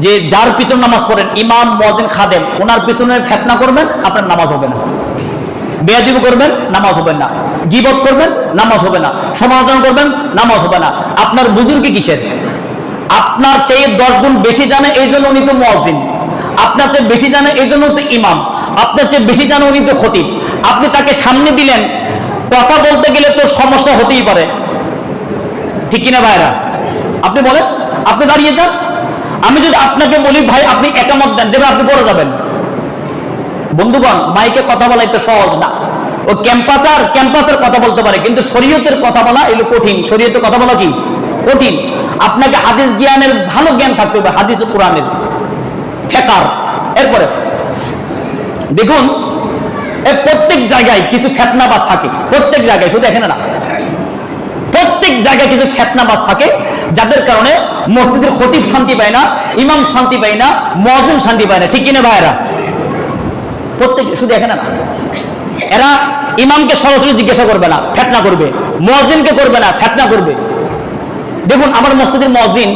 যে যার পিছন নামাজ পড়েন, ইমাম মদিন খাদেম, ওনার পিছনে ফেতনা করবেন, আপনার নামাজ হবে না। বেয়াদিব করবেন, নামাজ হবে না। গিবত করবেন, নামাজ হবে না। সমালোচনা করবেন, নামাজ হবে না। আপনার বুজুর্গি কিসের? আপনার চেয়ে দশ গুণ বেশি জানে এই জন্য উনি তো মসজিদ আপনার চেয়ে বেশি জানে এই জন্য তো ইমাম। আপনার চেয়ে বেশি জানে উনি তো খতিব। আপনি তাকে সামনে দিলেন, কথা বলতে গেলে তো সমস্যা হতেই পারে। ঠিক কিনা ভাইরা? আপনি বলেন, আপনি দাঁড়িয়ে যান। আমি যদি আপনাকে বলি, ভাই, আপনি একামত দেন দেবে আপনি পড়ে যাবেন। বন্ধুগণ, মাইকে কথা বলা একটু সহজ না। ও ক্যাম্পাচার, ক্যাম্পাসের কথা বলতে পারে, কিন্তু শরীয়তের কথা বলা এগুলো কঠিন। শরীয়তের কথা বলা কি? কঠিন। আপনাকে হাদিস জ্ঞানের ভালো জ্ঞান থাকতে হবে, হাদিস কোরআনের। ফেকার। এরপরে, দেখুন প্রত্যেক জায়গায় কিছু ফেতনাবাজ থাকে। প্রত্যেক জায়গায়, শুধু এখানে না। প্রত্যেক জায়গায় কিছু ফেতনাবাজ থাকে, যাদের কারণে মসজিদের খতিব শান্তি পায় না, ইমাম শান্তি পায় না, মহাজন শান্তি পায় না। ঠিক কিনা ভাইয়েরা? প্রত্যেক শুধু এখানে না। এরা ইমামকে সরাসরি জিজ্ঞাসা করবে না ফেতনা করবে। মসজিদকে করবে না ফেতনা করবে। দেখুন, আমার মসজিদের মসজিদ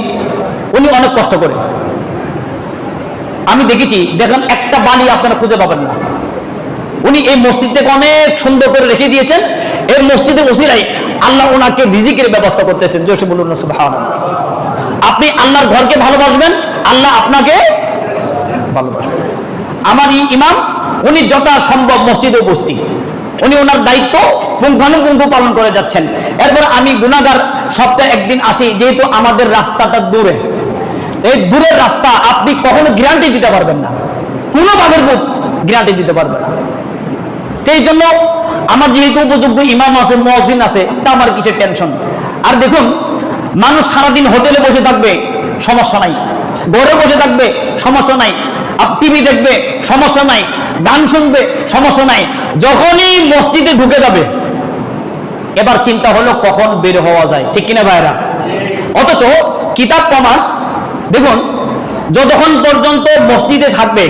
উনি অনেক কষ্ট করে। আমি দেখেছি দেখেন একটা বালি আপনারা খুঁজে পাবেন না। উনি এই মসজিদটাকে অনেক সুন্দর করে রেখে দিয়েছেন। এই মসজিদে ওসিলাই আল্লাহ ওনাকে রিজিকের ব্যবস্থা করতেছেন। জোশে বলুন। আপনি আল্লাহর ঘরকে ভালোবাসবেন, আল্লাহ আপনাকে ভালোবাসবেন। আমার ইমাম, উনি যথা সম্ভব মসজিদে উপস্থিত। উনি ওনার দায়িত্ব পুঙ্খানুপুঙ্খ পালন করে যাচ্ছেন। এরপর আমি গুনাগার সপ্তাহে একদিন আসি, যেহেতু আমাদের রাস্তাটা দূরে। এই দূরের রাস্তা আপনি কখনো গ্যারান্টি দিতে পারবেন না। কোনো ভাবের গ্যারান্টি দিতে পারবেন না। এই জন্য আমার যেহেতু উপযোগ্য ইমাম আছে মসজিদ আছে, তা আমার কিসের টেনশন আর দেখুন, মানুষ সারাদিন হোটেলে বসে থাকবে, সমস্যা নাই। ঘরে বসে থাকবে, সমস্যা নাই। টিভি দেখবে, সমস্যা নাই। গান শুনবে, সমস্যা নাই। যখনই মসজিদে ঢুকে যাবে, এবার চিন্তা হলো কখন বের হওয়া যায়, ঠিক কিনা ভাইরা? অথচ কিতাব প্রমাণ, দেখুন, যতক্ষণ পর্যন্ত মসজিদে থাকবে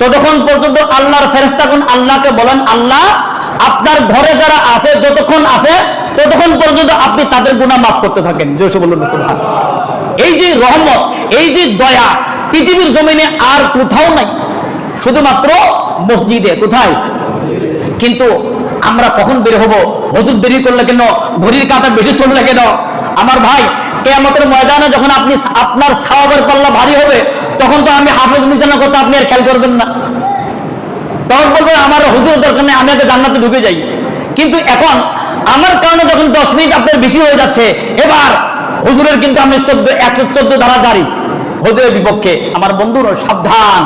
ততক্ষণ পর্যন্ত আল্লাহর ফেরেস্তাগুন আল্লাহকে বলেন, আল্লাহ, আপনার ঘরে যারা আছে, যতক্ষণ আছে, ততক্ষণ পর্যন্ত আপনি তাদের গুণা মাফ করতে থাকেন। বলুন এই যে রহমত, এই যে দয়া, পৃথিবীর জমিনে আর কোথাও নাই। শুধুমাত্র মসজিদে, কোথায়? কিন্তু আমরা কখন বের হব? হজুর দেরি করলে কেন? ঘড়ির কাঁটা বেশি চললে কেন? আমার ভাই কেয়ামতের ময়দানে যখন আপনি আপনার সাহাবের পাল্লা ভারী হবে, তখন তো আমি হাফেজ মিজানের কথা আপনি আর খেয়াল করবেন না। তখন বলবেন আমার হুজুর দরকার নেই, আমি আগে জান্নাতে ঢুকে যাই। কিন্তু এখন আমার কারণে যখন দশ মিনিট আপনার বেশি হয়ে যাচ্ছে, এবার হুজুরের কিন্তু আমি চোদ্দ একশো চোদ্দ ধারা জারি। হুজুরের বিপক্ষে আমার বন্ধুর সাবধান।